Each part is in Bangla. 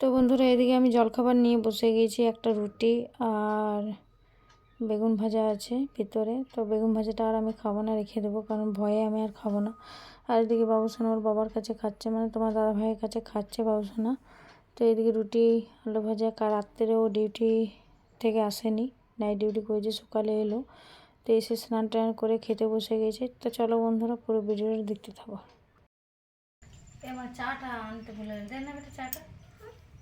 তো বন্ধুরা, এদিকে আমি জলখাবার নিয়ে বসে গিয়েছি একটা রুটি আর বেগুন ভাজা আছে ভিতরে। তো বেগুন ভাজাটা আর আমি খাব না, রেখে দেবো, কারণ ভয়ে আমি আর খাব না। আর এদিকে বাবুসোনা ওর বাবার কাছে খাচ্ছে মানে তোমার দাদা ভাইয়ের কাছে খাচ্ছে বাবুসোনা। তো এদিকে রুটি, আলু ভাজা, কার রাত্রেও ডিউটি থেকে আসেনি, নাইট ডিউটি করেছে সকালে এলো। তো এসে স্নান টান করে খেতে বসে গেছে তো চলো বন্ধুরা, পুরো ভিডিওটা দেখতে থাকো। এবার চাটা আনতে ভুলে দেন না বেটা চাটা।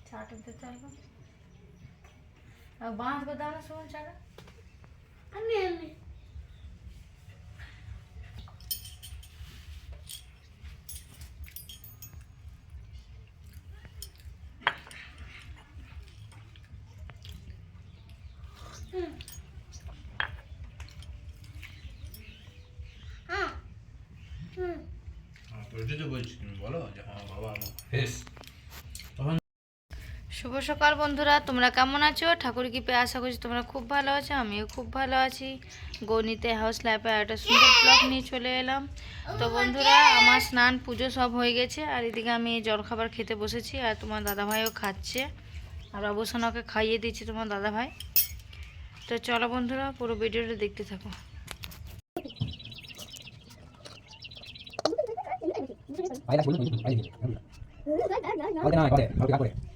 চাটা দিতে চাইব আর বাঁশ বাদাম না শুনুন চাটা আমি আমি হ্যাঁ হুম হ্যাঁ, তো ওইটাই তো বলছি তুমি বলো যে হ্যাঁ বাবা আমার ফেস তখন শুভ সকাল বন্ধুরা, তোমরা কেমন আছো? ঠাকুর কৃপে আশা করছি তোমরা খুব ভালো আছো, আমিও খুব ভালো আছি। গণিতে হাউস লাইফে একটা সুন্দর ব্লগ নিয়ে চলে এলাম। তো বন্ধুরা, আমার স্নান, পুজো সব হয়ে গেছে, আর এদিকে আমি জলখাবার খেতে বসেছি, আর তোমার দাদাভাইও খাচ্ছে। আর অবশ্য ওকে খাইয়ে দিচ্ছি তোমার দাদাভাই। তো চলো বন্ধুরা, পুরো ভিডিওটা দেখতে থাকো। বাইরে না করে আর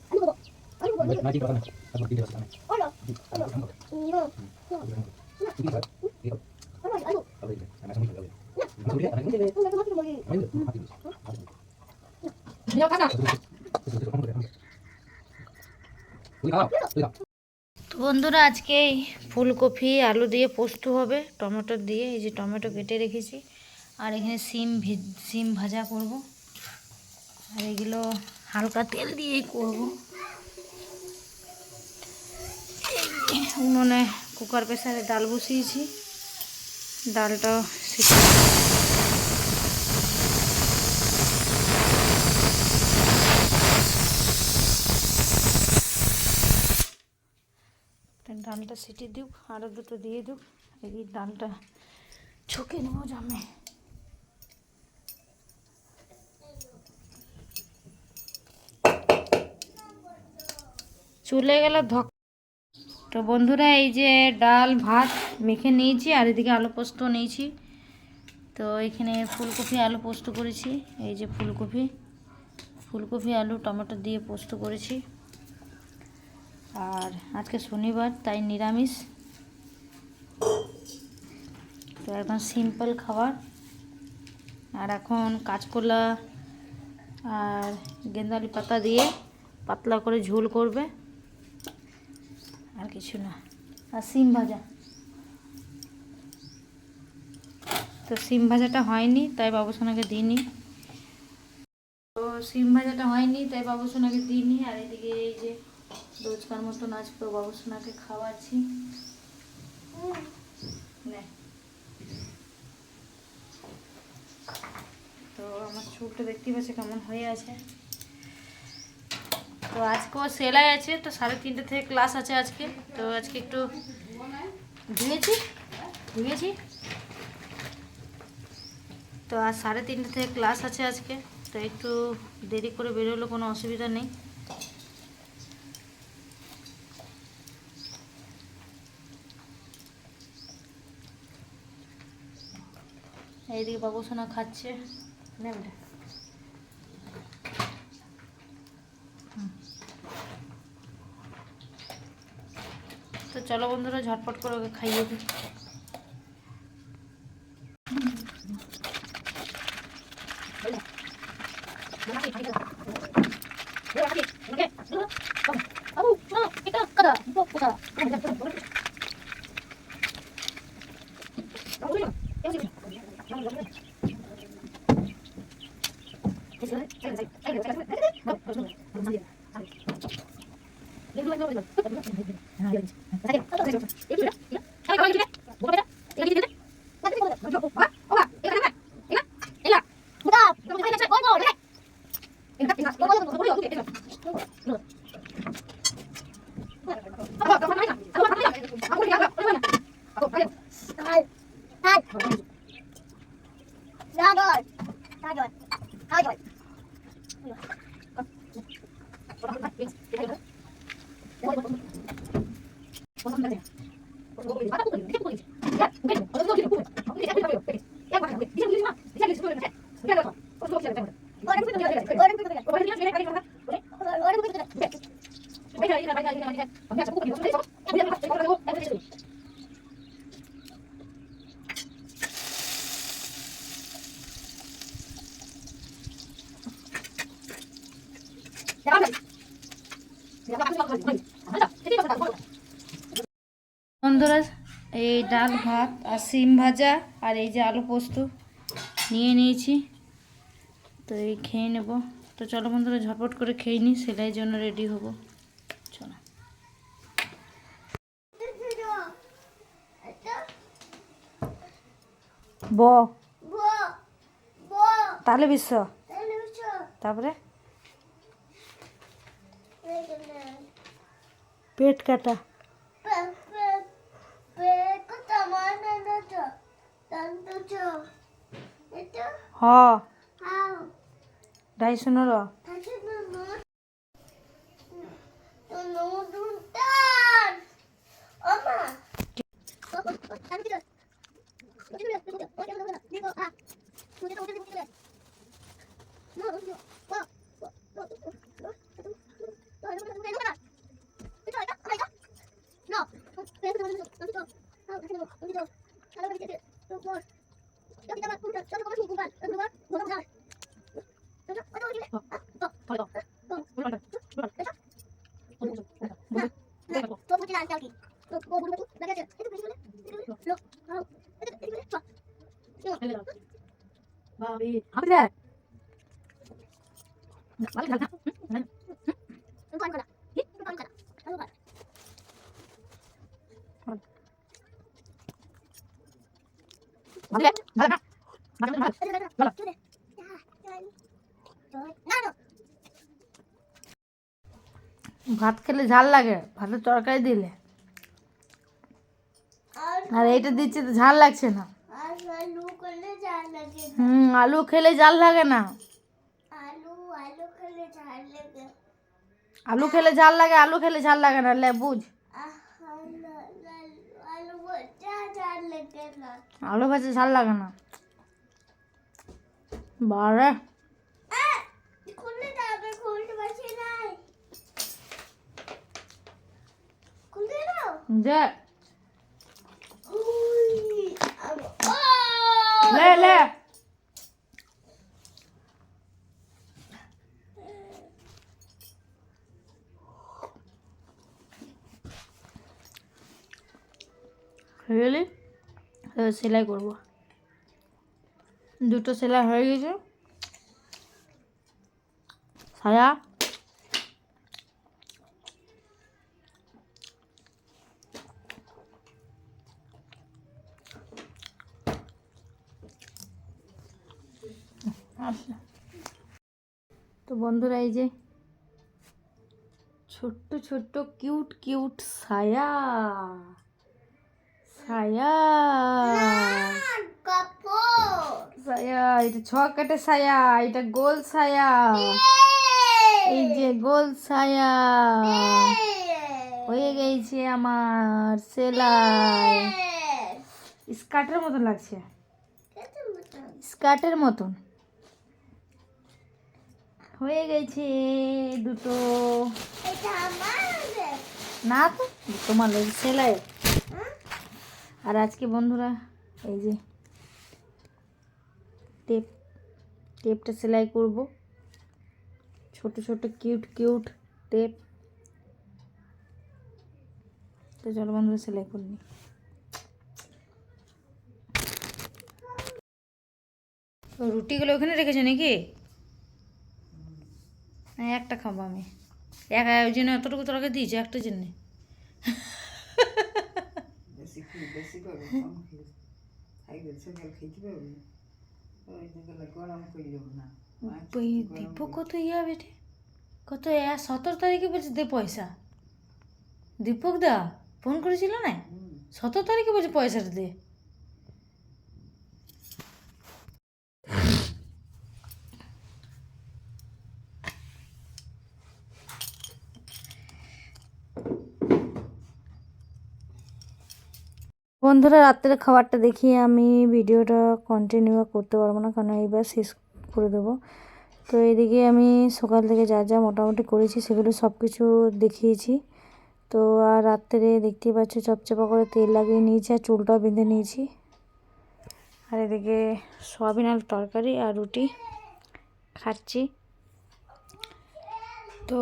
তো বন্ধুরা, আজকে এই ফুলকপি, আলু দিয়ে পোস্ত হবে, টমেটো দিয়ে, এই যে টমেটো কেটে রেখেছি। আর এখানে সিম সিম ভাজা করব। আর এগুলো হালকা তেল দিয়েই করব এই যে উনুনে কুকার প্রেসারে ডাল বসিয়েছি। ডালটা সিটি ডালটা সিটি দিও আরও দুটো দিয়ে দিও এই ডালটা ছকে নেব জামে। চলে গেল ধক তো বন্ধুরা, এই যে ডাল, ভাত মেখে নিয়েছি আর এদিকে আলু পোস্ত নিয়েছি। তো এখানে ফুলকপি আলু পোস্ত করেছি, এই যে ফুলকপি। ফুলকপি, আলু, টমেটো দিয়ে পোস্ত করেছি। আর আজকে শনিবার, তাই নিরামিষ। তো একদম সিম্পল খাবার। আর এখন কাঁচকলা আর গেন্দালি পাতা দিয়ে পাতলা করে ঝোল করবে। কিছু না। আর সিম ভাজা। তো সিম ভাজাটা হয়নি, তাই বাবুসোনাকে দিইনি। তো সিম ভাজাটা হয়নি, তাই বাবুসোনাকে দিইনি। আর এদিকে এই যে রোজকার মতো মতন আজকে বাবুসোনাকে খাওয়াচ্ছি। তো আমার চুলটা দেখতে পাচ্ছে কেমন হয়ে আছে। তো আজকেও সেলাই আছে, তো সাড়ে তিনটে থেকে ক্লাস আছে আজকে। তো আজকে একটু ধুয়েছি ধুয়েছি। তো আজ সাড়ে তিনটে থেকে ক্লাস আছে আজকে, তো একটু দেরি করে বেরোলে, কোনো অসুবিধা নেই। এইদিকে বাবুসোনা খাচ্ছে। নে বেটা। হুম। তো চলো বন্ধুরা ঝটপট করে ওকে খাইয়ে দিই। Ra rồi. Ra rồi. Ra rồi. বন্ধুরা, এই ডাল ভাত আর সিম ভাজা আর এই যে আলু পোস্ত নিয়ে নিয়েছি। তো এই খেয়ে নেব। তো চলো বন্ধুরা, ঝটপট করে খেয়ে নিই সেলাইয়ের জন্য রেডি হব। চলো। ব। তাহলে বিশ্ব। তারপরে? পেট কাটা। হ। ঢাই ভাত খেলে ঝাল লাগে ভাতের তরকারি দিলে। আর এইটা দিচ্ছে তো ঝাল লাগছে না আলু করলে ঝাল লাগে হুম আলু খেলে ঝাল লাগে না? আলু আলু খেলে ঝাল লাগে। আলু খেলে ঝাল লাগে আলু খেলে ঝাল লাগে না লে বুঝ। আলু আলু- আলু ঝাল লাগে না। ভাজা ঝাল লাগে না। বারে। যে! লে লে। এবার সেলাই করব। দুটো সেলাই হয়ে গেছে। সায়া। আচ্ছা। তো বন্ধুরা, এই যে ছোট্ট ছোট্ট, কিউট কিউট ছায়া ছায়া। কাপড় ছায়া এটা ছ কাটে ছায়া এটা গোল ছায়া। এই। যে গোল ছায়া। হয়ে গেছে আমার সেলাই। স্কার্টের মতন লাগছে। স্কার্টের মতন। হয়ে গেছে দুটো। না তো তোমার সেলাই। আর আজকে বন্ধুরা, এই যে টেপ, টেপটা সেলাই করব। ছোট ছোট, কিউট কিউট টেপ। তো চলো বন্ধুরা, সেলাই করে নিই। তো রুটিগুলো ওখানে রেখেছো নাকি? হ্যাঁ একটা খাব আমি। একা ওই জন্য এতটুকু তোরাকে দিয়েছি একটা জন্যে। বেশি খেয়ে করে কম খেলে খাইবে সকাল খেতে পারবে ওই জন্য গরম করলেও না দীপ দীপক কত ইয়া বেটে কত ইয়া সতেরো তারিখে বলছে দে পয়সা দীপক দা ফোন করেছিল না সতেরো তারিখে বলছে পয়সাটা দে বন্ধুরা, রাত্রের খাবারটা দেখিয়ে আমি ভিডিওটা কন্টিনিউ করতে পারব না, কারণ এইবার শেষ করে দেবো। তো এদিকে আমি সকাল থেকে যা যা মোটামুটি করেছি, সেগুলো সব কিছু দেখিয়েছি। তো আর রাত্রে দেখতেই পাচ্ছ, চপচপা করে তেল লাগিয়ে নিয়েছি আর চুলটাও বেঁধে নিয়েছি। আর এদিকে সয়াবিন আলুর তরকারি আর রুটি খাচ্ছি। তো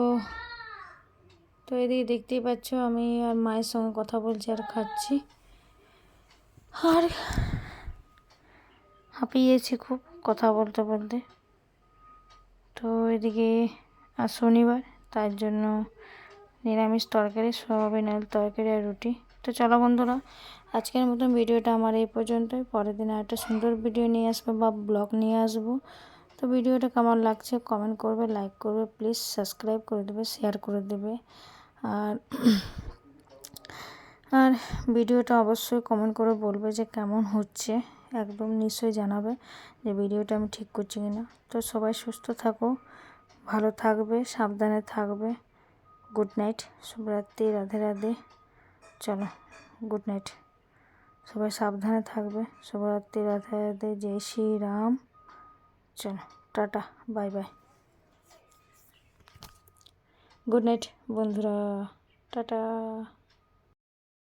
তো এদিকে দেখতেই পাচ্ছ, আমি আর মায়ের সঙ্গে কথা বলছি আর খাচ্ছি। আর হাঁপিয়েছি খুব কথা বলতে বলতে। তো এদিকে আর শনিবার, তার জন্য নিরামিষ তরকারি, সয়াবিন আলুর তরকারি আর রুটি। তো চলো বন্ধুরা, আজকের মতন ভিডিওটা আমার এই পর্যন্তই। পরের দিন আর একটা সুন্দর ভিডিও নিয়ে আসব বা ব্লগ নিয়ে আসব। তো ভিডিওটা কেমন লাগছে কমেন্ট করবে, লাইক করবে, প্লিজ সাবস্ক্রাইব করে দেবে, শেয়ার করে দেবে। আর আর ভিডিওটা অবশ্যই কমেন্ট করে বলবে যে কেমন হচ্ছে। একদম নিশ্চয়ই জানাবে যে ভিডিওটা আমি ঠিক করছি কিনা। তো সবাই সুস্থ থাকো, ভালো থাকবে, সাবধানে থাকবে। গুড নাইট শুভরাত্রি, রাধে রাধে। চলো গুড নাইট সবাই সাবধানে থাকবে, শুভরাত্রি, রাধে রাধে, জয় শ্রী রাম চলো, tata bye bye good night বন্ধুরা। টাটা।